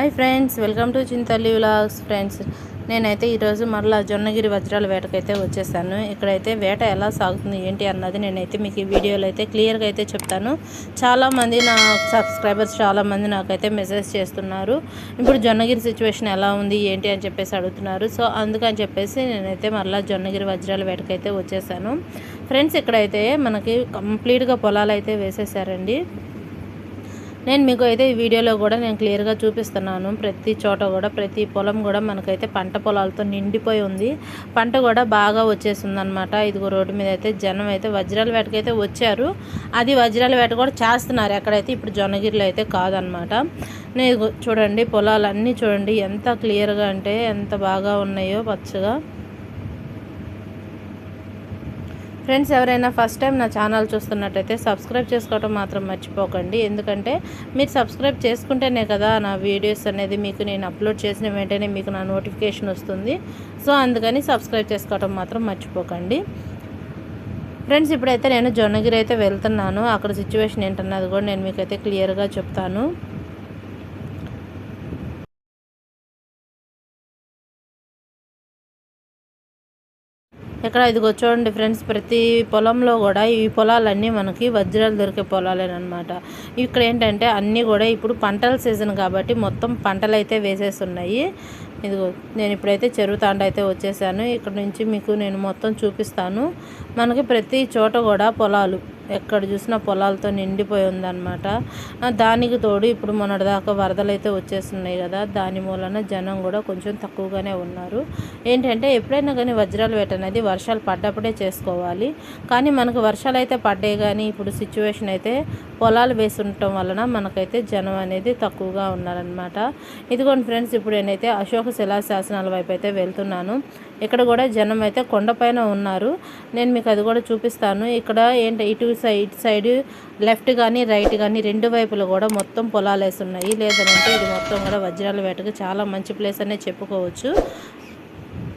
Hi friends welcome to Chintalli vlogs friends. నేనైతే ఈరోజు మరలా జొన్నగిరి వజ్రాల వేటకైతే వచ్చేసాను. ఇక్కడైతే వేట ఎలా సాగుతుంది ఏంటి అన్నది నేనైతే మీకు ఈ వీడియోలో అయితే క్లియర్గా అయితే చెప్తాను. చాలామంది నా సబ్స్క్రైబర్స్ చాలామంది నాకైతే మెసేజ్ చేస్తున్నారు. ఇప్పుడు జొన్నగిరి సిచ్యువేషన్ ఎలా ఉంది ఏంటి అని చెప్పేసి అడుగుతున్నారు. సో అందుకని చెప్పేసి నేనైతే మరలా జొన్నగిరి వజ్రాల వేటకైతే వచ్చేసాను. ఫ్రెండ్స్ ఇక్కడైతే మనకి కంప్లీట్గా పొలాలు అయితే వేసేసారండి. నేను మీకు అయితే ఈ వీడియోలో కూడా నేను క్లియర్గా చూపిస్తున్నాను. ప్రతి చోట కూడా ప్రతి పొలం కూడా మనకైతే పంట పొలాలతో నిండిపోయి ఉంది. పంట కూడా బాగా వచ్చేసింది అనమాట ఇదిగో రోడ్డు మీద అయితే జనం అయితే వజ్రాల వేటకైతే వచ్చారు. అది వజ్రాల వేట కూడా చేస్తున్నారు. ఎక్కడైతే ఇప్పుడు జొన్నగిరిలో అయితే కాదనమాట నేను చూడండి పొలాలన్నీ చూడండి ఎంత క్లియర్గా అంటే ఎంత బాగా ఉన్నాయో పచ్చగా. ఫ్రెండ్స్ ఎవరైనా ఫస్ట్ టైం నా ఛానల్ చూస్తున్నట్టయితే సబ్స్క్రైబ్ చేసుకోవటం మాత్రం మర్చిపోకండి. ఎందుకంటే మీరు సబ్స్క్రైబ్ చేసుకుంటేనే కదా నా వీడియోస్ అనేది మీకు నేను అప్లోడ్ చేసిన వెంటనే మీకు నా నోటిఫికేషన్ వస్తుంది. సో అందుకని సబ్స్క్రైబ్ చేసుకోవటం మాత్రం మర్చిపోకండి. ఫ్రెండ్స్ ఇప్పుడైతే నేను జొన్నగిరి అయితే వెళ్తున్నాను. అక్కడ సిచ్యువేషన్ ఏంటన్నది కూడా నేను మీకైతే క్లియర్గా చెప్తాను. ఇక్కడ ఇదిగో చూడండి ఫ్రెండ్స్ ప్రతి పొలంలో కూడా ఈ పొలాలన్నీ మనకి వజ్రాలు దొరికే పొలాలేనమాట ఇక్కడ ఏంటంటే అన్నీ కూడా ఇప్పుడు పంటల సీజన్ కాబట్టి మొత్తం పంటలు అయితే వేసేస్తున్నాయి. ఇదిగో నేను ఇప్పుడైతే చెరువు తాండ అయితే వచ్చేసాను. ఇక్కడ నుంచి మీకు నేను మొత్తం చూపిస్తాను. మనకి ప్రతి చోట కూడా పొలాలు ఎక్కడ చూసినా పొలాలతో నిండిపోయి ఉందన్నమాట. దానికి తోడు ఇప్పుడు మొన్నటిదాకా వరదలు అయితే వచ్చేస్తున్నాయి కదా. దాని మూలన జనం కూడా కొంచెం తక్కువగానే ఉన్నారు. ఏంటంటే ఎప్పుడైనా కానీ వజ్రాలు వేట అనేది వర్షాలు పడ్డప్పుడే చేసుకోవాలి. కానీ మనకు వర్షాలు అయితే పడ్డాయి కానీ ఇప్పుడు సిచ్యువేషన్ అయితే పొలాలు వేసి ఉండటం వలన మనకైతే జనం అనేది తక్కువగా ఉన్నారనమాట ఇదిగోండి ఫ్రెండ్స్ ఇప్పుడు నేనైతే అశోక శిలాశాసనాల వైపు అయితే వెళ్తున్నాను. ఇక్కడ కూడా జనం అయితే కొండపైన ఉన్నారు. నేను మీకు అది కూడా చూపిస్తాను. ఇక్కడ ఏంటి ఇటు సైడ్ సైడ్ లెఫ్ట్ కానీ రైట్ కానీ రెండు వైపులు కూడా మొత్తం పొలాలు వేసి ఉన్నాయి లేదంటే ఇది మొత్తం కూడా వజ్రాల వేటకు చాలా మంచి ప్లేస్ అనే చెప్పుకోవచ్చు.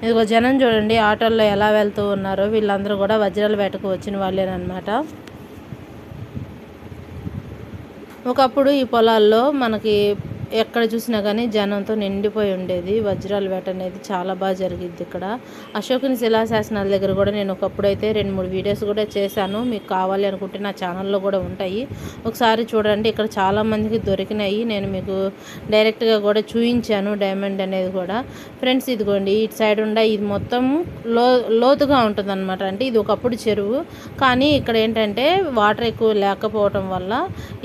ఇదిగో జనం చూడండి ఆటోల్లో ఎలా వెళ్తూ ఉన్నారో. వీళ్ళందరూ కూడా వజ్రాల వేటకు వచ్చిన వాళ్ళేనమాట ఒకప్పుడు ఈ పొలాల్లో మనకి ఎక్కడ చూసినా కానీ జనంతో నిండిపోయి ఉండేది. వజ్రాల వేట అనేది చాలా బాగా జరిగింది ఇక్కడ. అశోకుని శిలాశాసనాల దగ్గర కూడా నేను ఒకప్పుడు అయితే రెండు మూడు వీడియోస్ కూడా చేశాను. మీకు కావాలి అనుకుంటే నా ఛానల్లో కూడా ఉంటాయి. ఒకసారి చూడండి ఇక్కడ చాలా మందికి దొరికినాయి. నేను మీకు డైరెక్ట్గా కూడా చూపించాను డైమండ్ అనేది కూడా. ఫ్రెండ్స్ ఇదిగోండి ఇటు సైడ్ ఉండ ఇది మొత్తం లో లోతుగా ఉంటుంది అనమాట అంటే ఇది ఒకప్పుడు చెరువు. కానీ ఇక్కడ ఏంటంటే వాటర్ ఎక్కువ లేకపోవటం వల్ల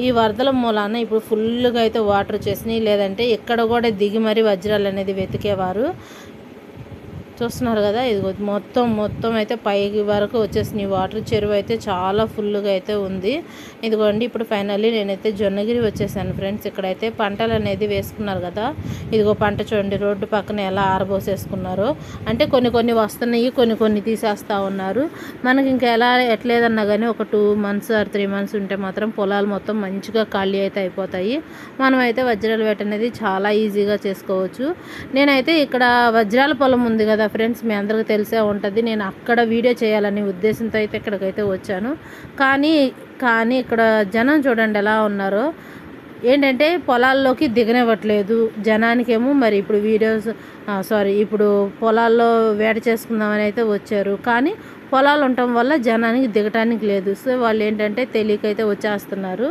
ఈ వరదల మూలాన ఇప్పుడు ఫుల్గా అయితే వాటర్ వచ్చేసినాయి. లేదంటే ఎక్కడ కూడా దిగి మరీ వజ్రాలు అనేది వెతికేవారు. చూస్తున్నారు కదా ఇది మొత్తం మొత్తం అయితే పైకి వరకు వచ్చేసింది. వాటర్ చెరువు అయితే చాలా ఫుల్గా అయితే ఉంది. ఇదిగోండి ఇప్పుడు ఫైనల్లీ నేనైతే జొన్నగిరి వచ్చేసాను ఫ్రెండ్స్. ఇక్కడైతే పంటలు అనేది వేసుకున్నారు కదా. ఇదిగో పంట చూడండి రోడ్డు పక్కన ఎలా ఆరబోసేసుకున్నారో. అంటే కొన్ని కొన్ని వస్తున్నాయి కొన్ని కొన్ని తీసేస్తూ ఉన్నారు. మనకి ఇంకా ఎలా ఎట్లేదన్నా కానీ ఒక two months or three months ఉంటే మాత్రం పొలాలు మొత్తం మంచిగా ఖాళీ అయితే అయిపోతాయి. మనం అయితే వజ్రాల వేట అనేది చాలా ఈజీగా చేసుకోవచ్చు. నేనైతే ఇక్కడ వజ్రాల పొలం ఉంది కదా ఫ్రెండ్స్ మీ అందరికీ తెలిసే ఉంటుంది. నేను అక్కడ వీడియో చేయాలనే ఉద్దేశంతో అయితే ఇక్కడికైతే వచ్చాను. కానీ కానీ ఇక్కడ జనం చూడండి ఎలా ఉన్నారో. ఏంటంటే పొలాల్లోకి దిగనివ్వట్లేదు. జనానికేమో మరి ఇప్పుడు వీడియోస్ సారీ ఇప్పుడు పొలాల్లో వేట చేసుకుందామని అయితే వచ్చారు. కానీ పొలాలు ఉండటం వల్ల జనానికి దిగటానికి లేదు. సో వాళ్ళు ఏంటంటే తెలియకైతే వచ్చేస్తున్నారు.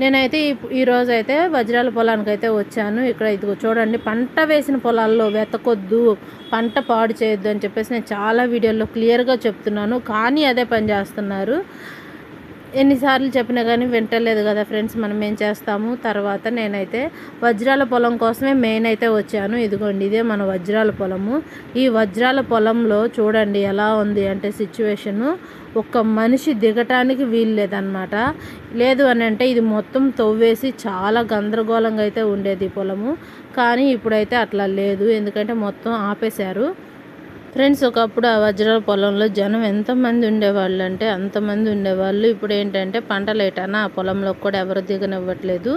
నేనైతే ఈరోజు అయితే వజ్రాల పొలానికి అయితే వచ్చాను. ఇక్కడ ఇదిగో చూడండి పంట వేసిన పొలాల్లో వెతకొద్దు పంట పాడు చేయొద్దు అని చెప్పేసి నేను చాలా వీడియోల్లో క్లియర్గా చెప్తున్నాను. కానీ అదే పని చేస్తున్నారు. ఎన్నిసార్లు చెప్పినా కానీ వింటలేదు కదా ఫ్రెండ్స్ మనం ఏం చేస్తాము? తర్వాత నేనైతే వజ్రాల పొలం కోసమే మెయిన్ అయితే వచ్చాను. ఇదిగోండి ఇదే మన వజ్రాల పొలము. ఈ వజ్రాల పొలంలో చూడండి ఎలా ఉంది అంటే సిచ్యువేషను ఒక్క మనిషి దిగటానికి వీలు లేదనమాట లేదు అని అంటే ఇది మొత్తం తవ్వేసి చాలా గందరగోళంగా అయితే ఉండేది పొలము. కానీ ఇప్పుడైతే అట్లా లేదు. ఎందుకంటే మొత్తం ఆపేశారు. ఫ్రెండ్స్ ఒకప్పుడు ఆ వజ్రాల పొలంలో జనం ఎంతమంది ఉండేవాళ్ళు అంటే అంతమంది ఉండేవాళ్ళు. ఇప్పుడు ఏంటంటే పంటలు ఆ పొలంలో కూడా ఎవరు దిగనివ్వట్లేదు.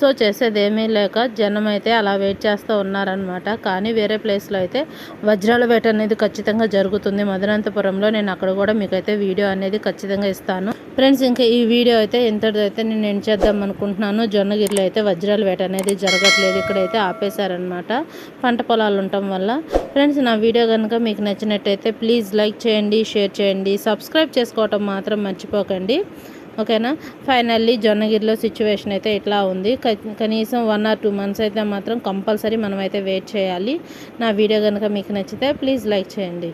సో చేసేది ఏమీ లేక జనం అయితే అలా వెయిట్ చేస్తూ ఉన్నారనమాట కానీ వేరే ప్లేస్లో అయితే వజ్రాల వేట అనేది ఖచ్చితంగా జరుగుతుంది. మదనంతపురంలో నేను అక్కడ కూడా మీకైతే వీడియో అనేది ఖచ్చితంగా ఇస్తాను. ఫ్రెండ్స్ ఇంకా ఈ వీడియో అయితే ఇంతటితో అయితే నేను ఎండ్ చేద్దాం అనుకుంటున్నాను. జొన్నగిరిలో అయితే వజ్రాల వేట అనేది జరగట్లేదు. ఇక్కడైతే ఆపేశారనమాట పంట పొలాలు ఉండటం వల్ల. ఫ్రెండ్స్ నా వీడియో కనుక మీకు నచ్చినట్టయితే ప్లీజ్ లైక్ చేయండి షేర్ చేయండి సబ్స్క్రైబ్ చేసుకోవటం మాత్రం మర్చిపోకండి. ఓకేనా? ఫైనల్లీ జొన్నగిరిలో సిచ్యువేషన్ అయితే ఇట్లా ఉంది. కనీసం వన్ ఆర్ టూ మంత్స్ అయితే మాత్రం కంపల్సరీ మనం అయితే వెయిట్ చేయాలి. నా వీడియో కనుక మీకు నచ్చితే ప్లీజ్ లైక్ చేయండి.